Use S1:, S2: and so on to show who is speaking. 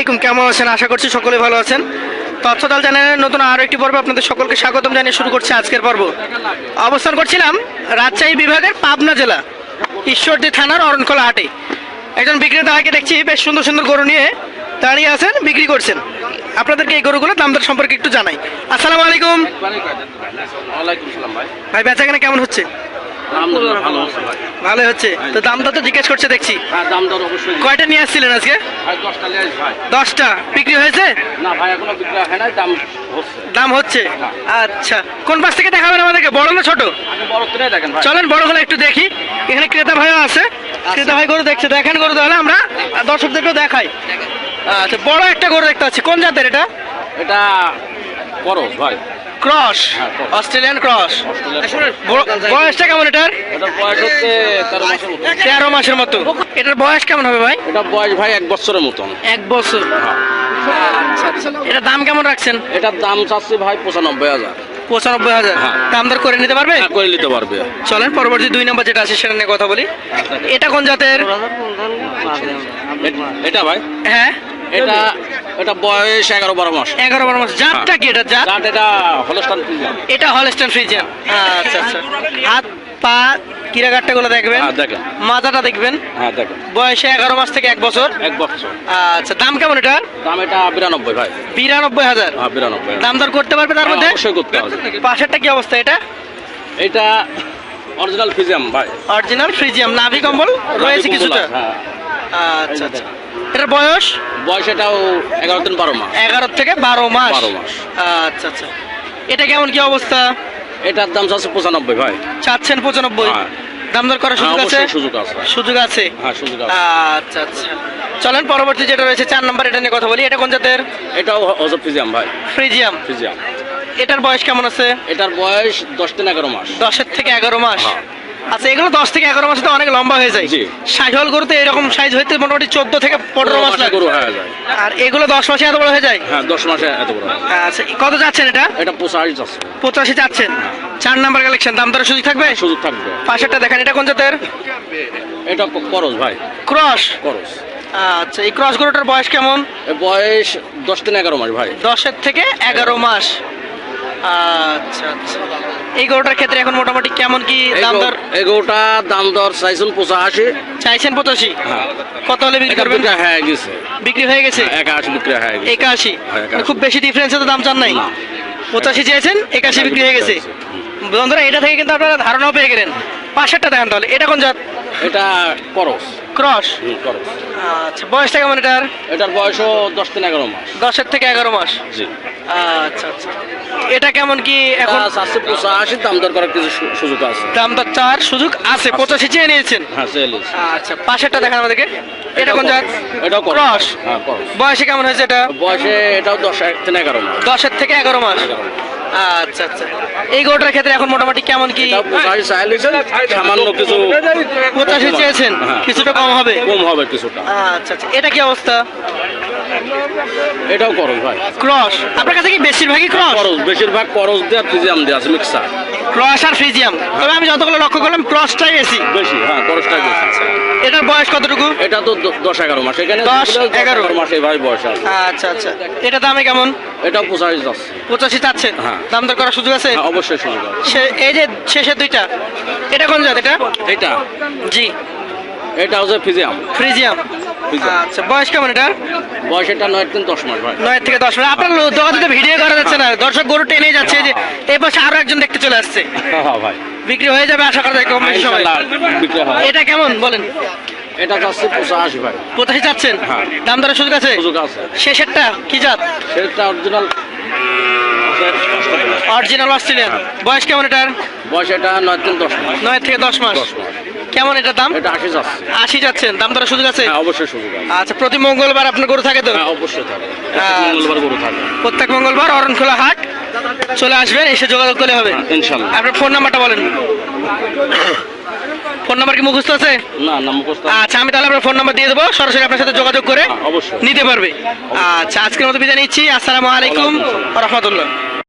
S1: আলাইকুম কেমন আছেন? আশা করছি সকলে ভালো আছেন। তথ্যদল চ্যানেলের নতুন আরও একটি পর্ব আপনাদের সকলকে স্বাগতম জানিয়ে শুরু করছে আজকের পর্ব। অবস্থান করছিলাম রাজশাহী বিভাগের পাবনা জেলা ঈশ্বরদী থানার অরণখোলা হাটে। একজন বিক্রেতা ভাইকে দেখছি বেশ সুন্দর সুন্দর গরু নিয়ে দাঁড়িয়ে আছেন বিক্রি করছেন। আপনাদেরকে এই গরুগুলো দাম দর সম্পর্কে একটু জানাই। আসসালামু আলাইকুম।
S2: ভাই।
S1: ভাই বেচা কেনা কেমন হচ্ছে?
S2: আলহামদুলিল্লাহ ভালো আছে ভাই।
S1: ভালো হচ্ছে। তো দাম দর তো জিজ্ঞেস করছে দেখছি।
S2: হ্যাঁ দাম দর অবশ্যই
S1: কয়টা নিয়ে আসছিলেন আজকে?
S2: ভাই দশটা ভাই।
S1: বিক্রি হয়েছে?
S2: না ভাই এখনও বিক্রি হয় নাই দাম হচ্ছে।
S1: দাম হচ্ছে? আচ্ছা। কোন পাশ থেকে দেখাবেন আমাদেরকে? বড় না ছোট?
S2: বড় তুলে দেখেন ভাই।
S1: চলেন বড় হলে একটু দেখি। এখানে ক্রেতা ভাইও আছে। ক্রেতা ভাই গরু দেখছে। দেখেন গরু তাহলে আমরা দর্শকদেরকেও দেখাই। আচ্ছা বড় একটা গরু দেখতে পাচ্ছি। কোন জাতের এটা?
S2: এটা বড় ভাই।
S1: Cross Australian cross. বয়সটা কেমন এটার?
S2: তেরো মাসের মতো।
S1: মতো। এটার বয়স কেমন হবে ভাই?
S2: এটা বয়স ভাই এক বছরের মতন।
S1: এক বছর। এটার দাম কেমন রাখছেন?
S2: এটার দাম চাচ্ছি ভাই পঁচানব্বই হাজার।
S1: পঁচানব্বই হাজার।
S2: হ্যাঁ।
S1: দাম দর করে নিতে পারবে?
S2: হ্যাঁ, করে নিতে পারবে।
S1: চলেন পরবর্তী দুই নম্বর যেটা আছে সেটা নিয়ে কথা বলি। এটা কোন জাতের?
S2: এটা ভাই।
S1: হ্যাঁ।
S2: এটা এটা বয়স এগারো বারো মাস।
S1: এগারো বারো মাস। জাতটা কি এটা? জাত?
S2: এটা হলস্টান ফ্রিজিয়ান।
S1: এটা হলস্টাইন ফ্রিজিয়ান আচ্ছা আচ্ছা। হাত পা কিরাঘাটটা গুলো দেখবেন।
S2: হ্যাঁ দেখেন।
S1: মাথাটা দেখবেন।
S2: হ্যাঁ দেখেন।
S1: বয়সে এগারো মাস থেকে এক বছর।
S2: এক বছর।
S1: আচ্ছা দাম কেমন এটা?
S2: দাম এটা বিরানব্বই ভাই।
S1: বিরানব্বই হাজার।
S2: হ্যাঁ বিরানব্বই
S1: দাম দর করতে পারবে তার
S2: হ্যাঁ,
S1: মধ্যে?
S2: অবশ্যই করতে
S1: পাশেরটা কি অবস্থা এটা?
S2: এটা অরিজিনাল ফিজিয়াম ভাই।
S1: অরিজিনাল ফ্রিজিয়াম নাভি কম্বল রয়েছে কিছুটা। আচ্ছা আচ্ছা। এটার বয়স?
S2: বয়স এটাও এগারো দিন বারো মাস।
S1: এগারো থেকে বারো মাস
S2: বারো মাস।
S1: আচ্ছা আচ্ছা। এটা কেমন কি অবস্থা?
S2: এটার দাম চাচ্ছে পঁচানব্বই ভাই।
S1: চাচ্ছেন পঁচানব্বই?
S2: হ্যাঁ।
S1: দাম দর করার
S2: হ্যাঁ,
S1: সুযোগ আছে?
S2: সুযোগ আছে।
S1: সুযোগ আছে?
S2: হ্যাঁ সুযোগ আছে।
S1: আচ্ছা আচ্ছা। চলেন পরবর্তী যেটা রয়েছে চার নম্বর এটা নিয়ে কথা বলি। এটা কোন জাতের?
S2: এটাও ফিজিয়াম ভাই।
S1: ফ্রিজিয়াম।
S2: ফিজিয়াম
S1: এটার বয়স কেমন আছে?
S2: এটার বয়স দশ দিন এগারো মাস।
S1: দশের থেকে এগারো মাস। আচ্ছা এগুলো দশ থেকে এগারো মাসে তো অনেক লম্বা হয়ে যায়। সাইহল গরুতে এরকম সাইজ হইতে মোটামুটি চোদ্দ থেকে পনেরো মাস লাগে।
S2: গরু হয়ে যায়।
S1: আর এগুলো দশ মাসে এত বড় হয়ে যায়?
S2: হ্যাঁ দশ মাসে এত বড়
S1: আচ্ছা কত যাচ্ছেন এটা?
S2: এটা পঁচাশি যাচ্ছে।
S1: পঁচাশি চাচ্ছেন চার নাম্বার কালেকশন দাম দরের সুযোগ থাকবে?
S2: সুযোগ থাকবে।
S1: পাশেরটা দেখেন এটা কোন জাতের?
S2: এটা করস ভাই।
S1: ক্রস?
S2: করস।
S1: আচ্ছা এই ক্রস গরুটার বয়স কেমন?
S2: বয়স দশ দিন এগারো মাস ভাই।
S1: দশের থেকে এগারো মাস। আচ্ছা আচ্ছা। এই গরুটার ক্ষেত্রে এখন মোটামুটি কেমন কি দাম দর?
S2: এগোটা দাম দর চাইছেন পঁচাশি।
S1: চাইছেন পঁচাশি?
S2: হ্যাঁ।
S1: কত হলে বিক্রি করবেন?
S2: হয়ে গেছে।
S1: বিক্রি হয়ে গেছে?
S2: একাশি বিক্রি হয়ে গেছে।
S1: একাশি। খুব বেশি ডিফারেন্সে তো দাম চান নাই? পঁচাশি চেয়েছেন একাশি বিক্রি হয়ে গেছে। বন্ধুরা এটা থেকে কিন্তু আপনারা ধারণাও পেয়ে গেলেন। পাশেরটা দেখেন তাহলে। এটা কোন জাত?
S2: এটা করস।
S1: ক্রস?
S2: করস।
S1: আচ্ছা বয়সটা কেমন এটার?
S2: এটার বয়সও দশ দিন এগারো মাস।
S1: দশের থেকে এগারো মাস?
S2: জি।
S1: আচ্ছা আচ্ছা। এটা কেমন কি এখন?
S2: চারশো পঁচাশি দাম দর করার কিছু সুযোগ আছে।
S1: দাম দর চার সুযোগ আছে পঁচাশি চেয়ে নিয়েছেন?
S2: হ্যাঁ
S1: আচ্ছা পাশেরটা দেখেন আমাদেরকে। এটা কোন জাত
S2: এটাও করস। হ্যাঁ করস।
S1: বয়সে কেমন হয়েছে এটা?
S2: বয়সে এটাও দশ দিন এগারো মাস।
S1: দশের থেকে এগারো মাস। আচ্ছা আচ্ছা। এই গরুটার ক্ষেত্রে এখন মোটামুটি কেমন কি
S2: সামান্য কিছু
S1: পঁচাশি চেয়েছেন
S2: হ্যাঁ।
S1: কিছুটা কম হবে?
S2: কম হবে কিছুটা।
S1: আচ্ছা আচ্ছা। এটা কি অবস্থা?
S2: এটাও করস ভাই।
S1: ক্রস আপনার কাছে কি বেশিরভাগই ক্রস
S2: করস বেশিরভাগ করস দেওয়া ফিজিয়াম দেওয়া আছে মিক্সার
S1: ক্রস আর ফ্রিজিয়াম তবে আমি যতগুলো লক্ষ্য করলাম ক্রসটাই বেশি
S2: বেশি হ্যাঁ করসটাই বেশি।
S1: এটার বয়স কতটুকু?
S2: এটা তো দশ এগারো মাস। এখানে
S1: দশ, এগারো।
S2: মাসে ভাই বয়স আছে।
S1: আচ্ছা আচ্ছা। এটা দামে কেমন?
S2: এটা পঁচাশি যাচ্ছে।
S1: পঁচাশি চাচ্ছে
S2: হ্যাঁ।
S1: দাম দর করার সুযোগ আছে?
S2: হ্যাঁ, অবশ্যই সুযোগ আছে।
S1: এই যে শেষের দুইটা এটা কোন জাত এটা?
S2: এটা।
S1: জি।
S2: এটা হচ্ছে ফিজিয়াম
S1: ফ্রিজিয়াম।
S2: ফ্রিজিয়াম।
S1: আচ্ছা বয়স কেমন এটা?
S2: বয়স এটা নয় তিন দশ মাস ভাই
S1: নয় থেকে দশ মিনিট আপনার দোকানে ভিডিও করা যাচ্ছে না। দর্শক গরু টেনে যাচ্ছে যে এই পাশে আরও একজন দেখতে চলে আসছে।
S2: হ্যাঁ হ্যাঁ ভাই।
S1: বিক্রি হয়ে যাবে আশা করা যায় কম বেশি সময় এটা কেমন বলেন?
S2: এটা যাচ্ছে পঁচাশি ভাই।
S1: পঁচাশি চাচ্ছেন?
S2: হ্যাঁ।
S1: দাম দরের সুযোগ আছে?
S2: সুযোগ আছে।
S1: শেষেরটা কি জাত?
S2: সেটা অরিজিনাল।
S1: Original Australian. বয়স কেমন এটার?
S2: বয়স এটা নয় তিন দশ মাস।
S1: নয় থেকে দশ মাস। কেমন এটার দাম?
S2: এটা আশি যাচ্ছে।
S1: আশি যাচ্ছেন। দাম দরের সুযোগ আছে?
S2: হ্যাঁ অবশ্যই সুযোগ আছে।
S1: আচ্ছা প্রতি মঙ্গলবার আপনার গরু থাকে তো?
S2: হ্যাঁ অবশ্যই থাকে।
S1: আচ্ছা।
S2: মঙ্গলবার গরু থাকে।
S1: প্রত্যেক মঙ্গলবার অরণখোলা হাট চলে আসবেন এসে যোগাযোগ করলে হবে।
S2: হ্যাঁ, ইনশাল্লাহ।
S1: আপনার ফোন নাম্বারটা বলেন। ফোন নাম্বার কি মুখস্থ আছে?
S2: না না মুখস্থ
S1: আচ্ছা আমি তাহলে আপনার ফোন নাম্বার দিয়ে দেবো। সরাসরি আপনার সাথে যোগাযোগ করে নিতে পারবে। আচ্ছা আজকের মতো বিদায় নিচ্ছি। আসসালামু আলাইকুম রহমতুল্লাহ।